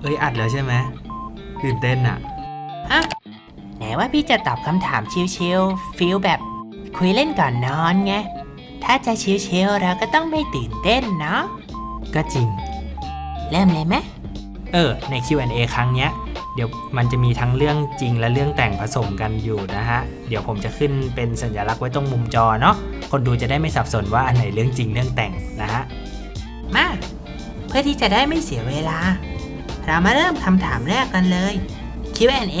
เอ้ยอัดแล้วใช่ไหมตื่นเต้นอะฮะไหนว่าพี่จะตอบคำถามชิลๆฟิลแบบคุยเล่นก่อนนอนไง ถ้าจะชิลๆเราก็ต้องไม่ตื่นเต้นเนาะ ก็จริง เริ่มเลยไหมเออ ใน Q&A ครั้งเนี้ย เดี๋ยวมันจะมีทั้งเรื่องจริงและเรื่องแต่งผสมกันอยู่นะฮะ เดี๋ยวผมจะขึ้นเป็นสัญลักษณ์ไว้ตรงมุมจอเนาะ คนดูจะได้ไม่สับสนว่าอันไหนเรื่องจริงเรื่องแต่งนะฮะ มา เพื่อที่จะได้ไม่เสียเวลา เรามาเริ่มคำถามแรกกันเลย Q&A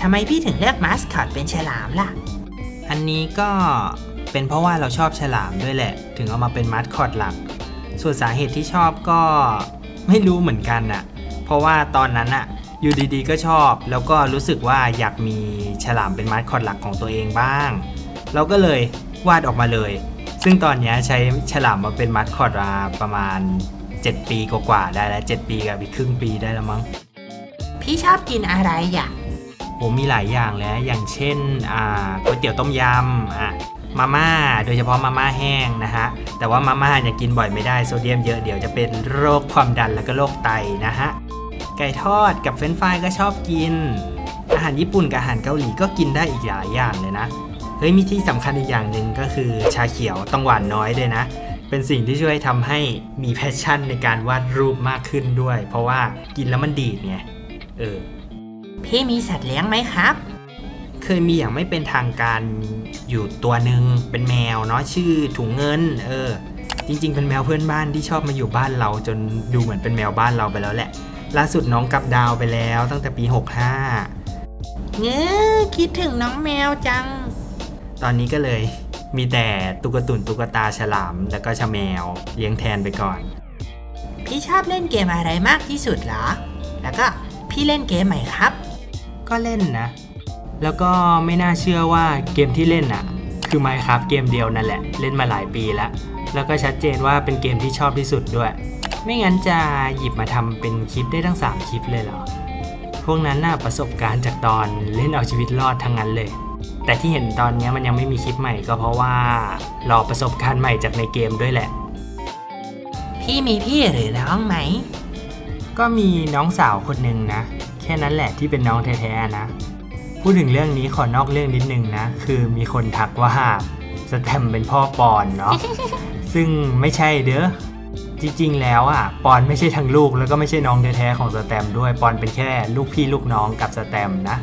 ทำไมพี่ถึงเลือกมาสคอตเป็นฉลามล่ะ อันนี้ก็เป็นเพราะว่าเราชอบฉลามด้วยแหละ ถึงเอามาเป็นมัดคอดหลัก ส่วนสาเหตุที่ชอบก็ไม่รู้เหมือนกันน่ะเพราะว่าตอนนั้นอะอยู่ดีๆ ก็ชอบ แล้วก็รู้สึกว่าอยากมีฉลามเป็นมัดคอดหลักของตัวเองบ้าง เราก็เลยวาดออกมาเลย ซึ่งตอนนี้ใช้ฉลามมาเป็นมัดคอดมาประมาณ 7 ปีกว่าๆได้แล้ว 7 ปีกับอีกครึ่งปีได้แล้วมั้ง พี่ชอบกินอะไรอะผมมีหลายอย่างแล้วอย่างเช่นอ่าก๋วยเตี๋ยวต้มยำอะมาม่าโดยเฉพาะมาม่าแห้งนะฮะ แต่ว่ามาม่าเนี่ยกินบ่อยไม่ได้โซเดียมเยอะเดี๋ยวจะเป็นโรคความดันแล้วก็โรคไตนะฮะ ไก่ทอดกับเฟรนช์ฟรายก็ชอบกิน อาหารญี่ปุ่นกับอาหารเกาหลีก็กินได้อีกหลายอย่างเลยนะ เฮ้ยมีที่สำคัญอีกอย่างหนึ่งก็คือชาเขียวต้องหวานน้อยเลยนะ เป็นสิ่งที่ช่วยทำให้มีแพชชั่นในการวาดรูปมากขึ้นด้วย เพราะว่ากินแล้วมันดีดไงเออพี่มีสัตว์เลี้ยงไหมครับ เคยมีอย่างไม่เป็นทางการอยู่ตัวหนึ่งเป็นแมวเนาะชื่อถุงเงิน เออ จริง ๆ เป็นแมวเพื่อนบ้านที่ชอบมาอยู่บ้านเราจนดูเหมือนเป็นแมวบ้านเราไปแล้วแหละ ล่าสุดน้องกลับดาวไปแล้วตั้งแต่ปี 65เงื้อคิดถึงน้องแมวจัง ตอนนี้ก็เลย มีแต่ตุ๊กตุนตุ๊กตาฉลาม แล้วก็ชะแมวเลี้ยงแทนไปก่อน พี่ชอบเล่นเกมอะไรมากที่สุดเหรอ แล้วก็พี่เล่นเกมไหนครับ ก็เล่นนะ แล้วก็ไม่น่าเชื่อว่าเกมที่เล่นอะคือ Minecraft เกมเดียวนั่นแหละ เล่นมาหลายปีแล้วแล้วก็ชัดเจนว่าเป็นเกมที่ชอบที่สุดด้วย ไม่งั้นจะหยิบมาทำเป็นคลิปได้ทั้ง 3 คลิปเลยเหรอ พวกนั้นน่ะประสบการณ์จากตอนเล่นเอาชีวิตรอดทั้งนั้นเลย แต่ที่เห็นตอนเนี้ยมันยังไม่มีคลิปใหม่ก็เพราะว่ารอประสบการณ์ใหม่จากในเกมด้วยแหละ พี่มีพี่หรือน้องไหม ก็มีน้องสาวคนหนึ่งนะ แค่นั้นแหละที่เป็นน้องแท้ๆนะ พูดถึงเรื่องนี้ขอนอกเรื่องนิดนึงนะ คือมีคนทักว่าสแตมเป็นพ่อปอนเนาะ ซึ่งไม่ใช่เด้อ จริงๆ แล้วอะ ปอนไม่ใช่ทั้งลูกแล้วก็ไม่ใช่น้องแท้ๆของสแตมด้วย ปอนเป็นแค่ลูกพี่ลูกน้องกับสแตมนะ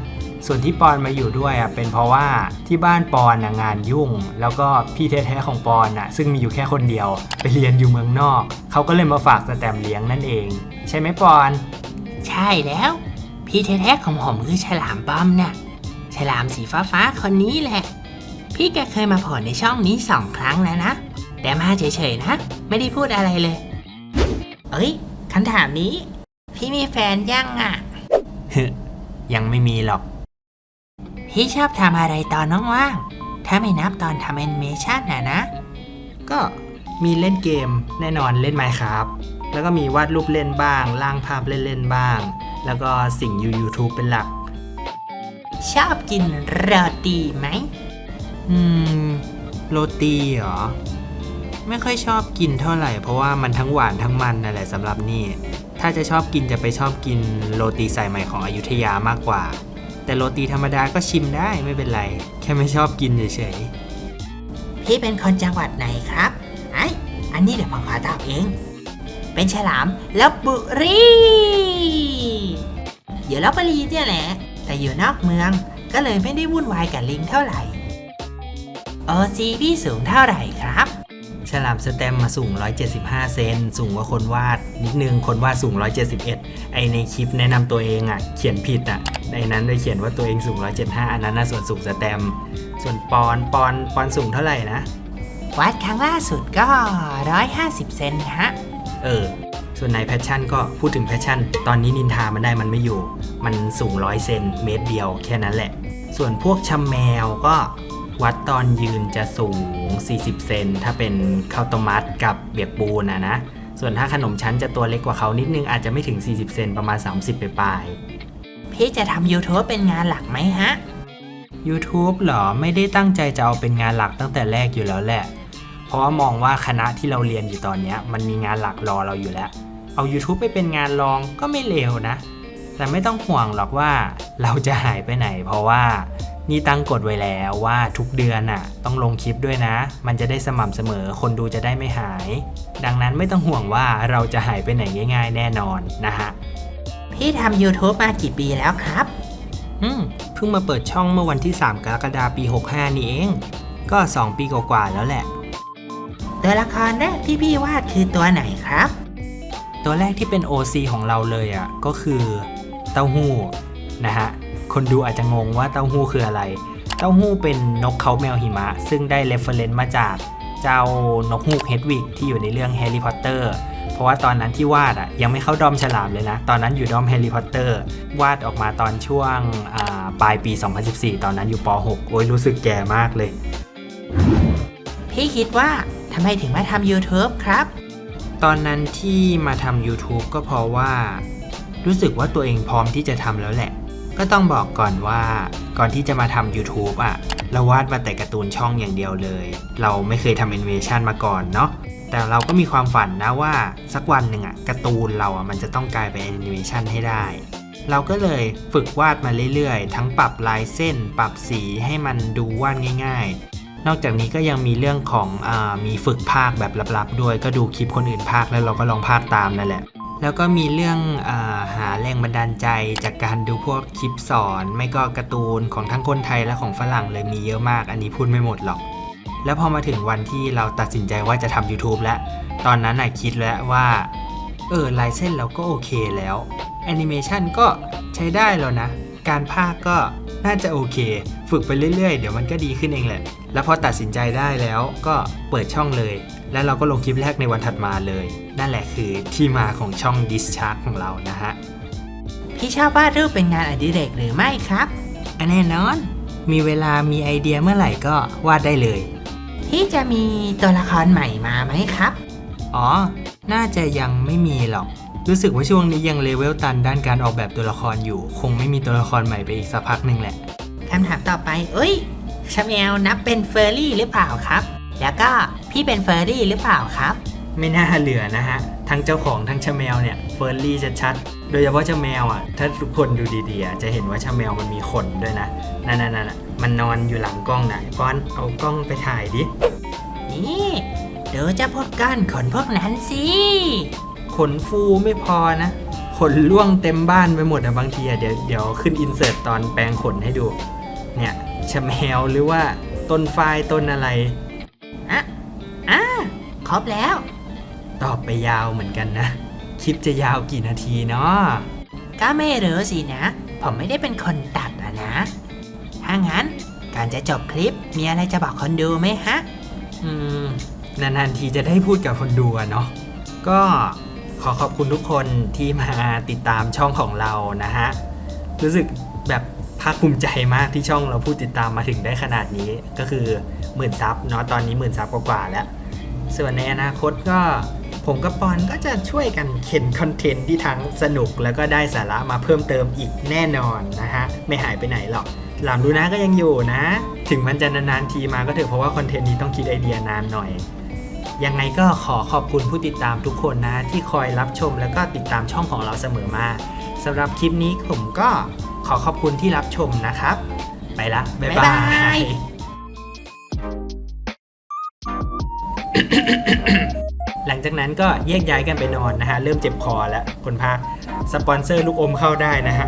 ส่วนที่ปอนมาอยู่ด้วยอะเป็นเพราะว่าที่บ้านปอนน่ะงานยุ่ง แล้วก็พี่แท้ๆของปอนอะซึ่งมีอยู่แค่คนเดียว ไปเรียนอยู่เมืองนอก เขาก็เลยมาฝากสแตมเลี้ยงนั่นเอง ใช่ไหมปอน ใช่แล้ว พี่แท้ๆของผมคือฉลามบอมน่ะฉลามสีฟ้าๆคนนี้แหละ พี่แกเคยมาโผล่ในช่องนี้สองครั้งแล้วนะ แต่มาเฉยๆนะ ไม่ได้พูดอะไรเลย เอ้ยคำถามนี้ พี่มีแฟนยังอะยังไม่มีหรอก พี่ชอบทำอะไรตอนว่างๆถ้าไม่นับตอนทำแอนิเมชันน่ะนะ ก็มีเล่นเกมแน่นอนเล่น Minecraft แล้วก็มีวาดรูปเล่นบ้างร่างภาพเล่นๆบ้าง แล้วก็สิ่งยู YouTube เป็นหลัก ชอบกินโรตีไหมอืมโรตีเหรอ ไม่ค่อยชอบกินเท่าไหร่ เพราะว่ามันทั้งหวานทั้งมันนั่นแหละสำหรับนี่ ถ้าจะชอบกินจะไปชอบกินโรตีสายใหม่ของอยุธยามากกว่า แต่โรตีธรรมดาก็ชิมได้ไม่เป็นไร แค่ไม่ชอบกินเฉยๆ พี่เป็นคนจังหวัดไหนครับ ไออันนี้เดี๋ยวผมขอตอบเอง เป็นฉลามลบบุรีอยู่ลบบุรีเนี่ยแหละ แต่อยู่นอกเมืองก็เลยไม่ได้วุ่นวายกับลิงเท่าไหร่ โอซีพี่สูงเท่าไหร่ครับ ลามสแตมมาสูง 175 เซน สูงกว่าคนวาด นิดนึง คนวาดสูง 171 ไอในคลิปแนะนำตัวเองอะ เขียนผิดอะ ในนั้นได้เขียนว่าตัวเองสูง 175 อันนั้นน่ะส่วนสูงสแตม ส่วนปอนปอนปอนสูงเท่าไหร่นะ วัดครั้งล่าสุดก็ 150 เซนฮะ เออ ส่วนในแพชชั่นก็พูดถึงแพชชั่น ตอนนี้นินทามันได้มันไม่อยู่ มันสูงร้อยเซนเมตรเดียวแค่นั้นแหละ ส่วนพวกชำแมวก็ วัดตอนยืนจะสูง 40 เซนถ้าเป็นข้าวต้มมัดกับเบียกปูนนะนะ ส่วนถ้าขนมชั้นจะตัวเล็กกว่าเขานิดนึงอาจจะไม่ถึง 40 เซนประมาณ 30 ไปปลายพี่จะทำ YouTube เป็นงานหลักไหมฮะๆ YouTube เหรอไม่ได้ตั้งใจจะเอาเป็นงานหลักตั้งแต่แรกอยู่แล้วแหละ เพราะว่ามองว่าคณะที่เราเรียนอยู่ตอนเนี้ยมันมีงานหลักรอเราอยู่แล้ว เอา YouTube ไปเป็นงานรองก็ไม่เลวนะ แต่ไม่ต้องห่วงหรอกว่าเราจะหายไปไหน เพราะว่า นี่ตั้งกฎไว้แล้วว่าทุกเดือนน่ะ ต้องลงคลิปด้วยนะ มันจะได้สม่ำเสมอคนดูจะได้ไม่หาย ดังนั้นไม่ต้องห่วงว่าเราจะหายไปไหนง่าย ๆ แน่นอนนะฮะพี่ทำ YouTube มากี่ปีแล้วครับ อืมเพิ่งมาเปิดช่องเมื่อวันที่ 3 กรกฎาคมปี 65 นี่เอง ก็ 2 ปีกว่าๆแล้วแหละ ตัวละครแรกที่พี่วาดคือตัวไหนครับ ตัวแรกที่เป็น OC ของเราเลยอะก็คือเต้าหู้นะฮะ คนดูอาจจะงงว่าเต้าหู้คืออะไร เต้าหู้เป็นนกเขาแมวหิมะ ซึ่งได้เรฟเฟรนซ์มาจากเจ้านกฮูกเฮดวิกที่อยู่ในเรื่องแฮร์รี่พอตเตอร์เพราะว่าตอนนั้นที่วาดอะยังไม่เข้าดอมฉลามเลยนะ ตอนนั้นอยู่ดอมแฮร์รี่พอตเตอร์วาดออกมาตอนช่วงอ่าปลายปี 2014 ตอนนั้นอยู่ป .6 โอ้ยรู้สึกแก่มากเลย พี่คิดว่าทำไมถึงมาทำ YouTube ครับ ตอนนั้นที่มาทำ YouTube ก็เพราะว่า รู้สึกว่าตัวเองพร้อมที่จะทำแล้วแหละ ก็ต้องบอกก่อนว่าก่อนที่จะมาทำ YouTube อะ เราวาดมาแต่การ์ตูนช่องอย่างเดียวเลย เราไม่เคยทำแอนิเมชันมาก่อนเนาะแต่เราก็มีความฝันนะว่าสักวันหนึ่งอะการ์ตูนเราอะมันจะต้องกลายเป็นแอนิเมชันให้ได้ เราก็เลยฝึกวาดมาเรื่อยๆ ทั้งปรับลายเส้น ปรับสีให้มันดูวาดง่าย ๆ นอกจากนี้ก็ยังมีเรื่องของอมีฝึกภาคแบบลับๆ ด้วยก็ดูคลิปคนอื่นภาคแล้วเราก็ลองภาคตามนั่นแหละ แล้วก็มีเรื่องอาหาแรงบันดาลใจจากการดูพวกคลิปสอน ไม่ก็การ์ตูนของทั้งคนไทยและของฝรั่งเลยมีเยอะมาก อันนี้พูดไม่หมดหรอก แล้วพอมาถึงวันที่เราตัดสินใจว่าจะทำ YouTube แล้ว ตอนนั้นน่ะคิดแล้วว่า เออลายเส้นเราก็โอเคแล้วแอนิเมชันก็ใช้ได้แล้วนะ การภาคก็น่าจะโอเค ฝึกไปเรื่อยๆ เดี๋ยวมันก็ดีขึ้นเองแหละ แล้วพอตัดสินใจได้แล้วก็เปิดช่องเลย แล้วเราก็ลงคลิปแรกในวันถัดมาเลย นั่นแหละคือที่มาของช่อง Discharge ของเรานะฮะ พี่ชอบวาดรูปเป็นงานอดิเรกหรือไม่ครับอันแน่นอน มีเวลามีไอเดียเมื่อไหร่ก็วาดได้เลย พี่จะมีตัวละครใหม่มาไหมครับ อ๋อ น่าจะยังไม่มีหรอก รู้สึกว่าช่วงนี้ยังเลเวลตันด้านการออกแบบตัวละครอยู่ คงไม่มีตัวละครใหม่ไปอีกสักพักหนึ่งแหละ คำถามต่อไป เอ้ยชาแมวนับเป็นเฟอร์รี่หรือเปล่าครับ แล้วก็ พี่เป็นเฟอร์รี่หรือเปล่าครับ ไม่น่าเหลือนะฮะ ทั้งเจ้าของทั้งชาแมวเนี่ยเฟิร์นลี่ชัดๆ โดยเฉพาะชาแมวอะ ถ้าทุกคนดูดีๆอะจะเห็นว่าชาแมวมันมีขนด้วยนะนั่นๆๆๆมันนอนอยู่หลังกล้องนะป้อนเอากล้องไปถ่ายดิ นี่ดูเจะพวกก้อนขนพวกนั้นสิ ขนฟูไม่พอนะ ขนล่วงเต็มบ้านไปหมดอะบางทีอะเดี๋ยวเดี๋ยวขึ้นอินเสิร์ตตอนแปลงขนให้ดู เนี่ยชะแมวหรือว่าต้นฝ้ายต้นอะไรอะอะ ครบแล้ว ตอบไปยาวเหมือนกันนะ คลิปจะยาวกี่นาทีเนาะก็ไม่รู้สินะ ผมไม่ได้เป็นคนตัดอะนะ ถ้างั้นก่อนจะจบคลิปมีอะไรจะบอกคนดูไหมฮะ อืม นานๆทีจะได้พูดกับคนดูอะเนาะ ก็ขอขอบคุณทุกคนที่มาติดตามช่องของเรานะฮะ รู้สึกแบบภาคภูมิใจมากที่ช่องเราพูดติดตามมาถึงได้ขนาดนี้ ก็คือหมื่นซับเนาะตอนนี้หมื่นซับกว่าๆแล้ว ส่วนในอนาคตก็ผมกับปอนก็จะช่วยกันเข็นคอนเทนต์ที่ทั้งสนุกแล้วก็ได้สาระมาเพิ่มเติมอีกแน่นอนนะฮะ ไม่หายไปไหนหรอกหลามดูนะก็ยังอยู่นะ ถึงมันจะนานๆทีมาก็เถอะเพราะว่าคอนเทนต์นี้ต้องคิดไอเดียนานหน่อย ยังไงก็ขอขอบคุณผู้ติดตามทุกคนนะ ที่คอยรับชมแล้วก็ติดตามช่องของเราเสมอมาสำหรับคลิปนี้ผมก็ขอขอบคุณที่รับชมนะครับ ไปละ บ๊ายบาบ๊าย หลังจากนั้นก็แยกย้ายกันไปนอนนะฮะ เริ่มเจ็บคอแล้วคนพาสปอนเซอร์ลูกอมเข้าได้นะฮะ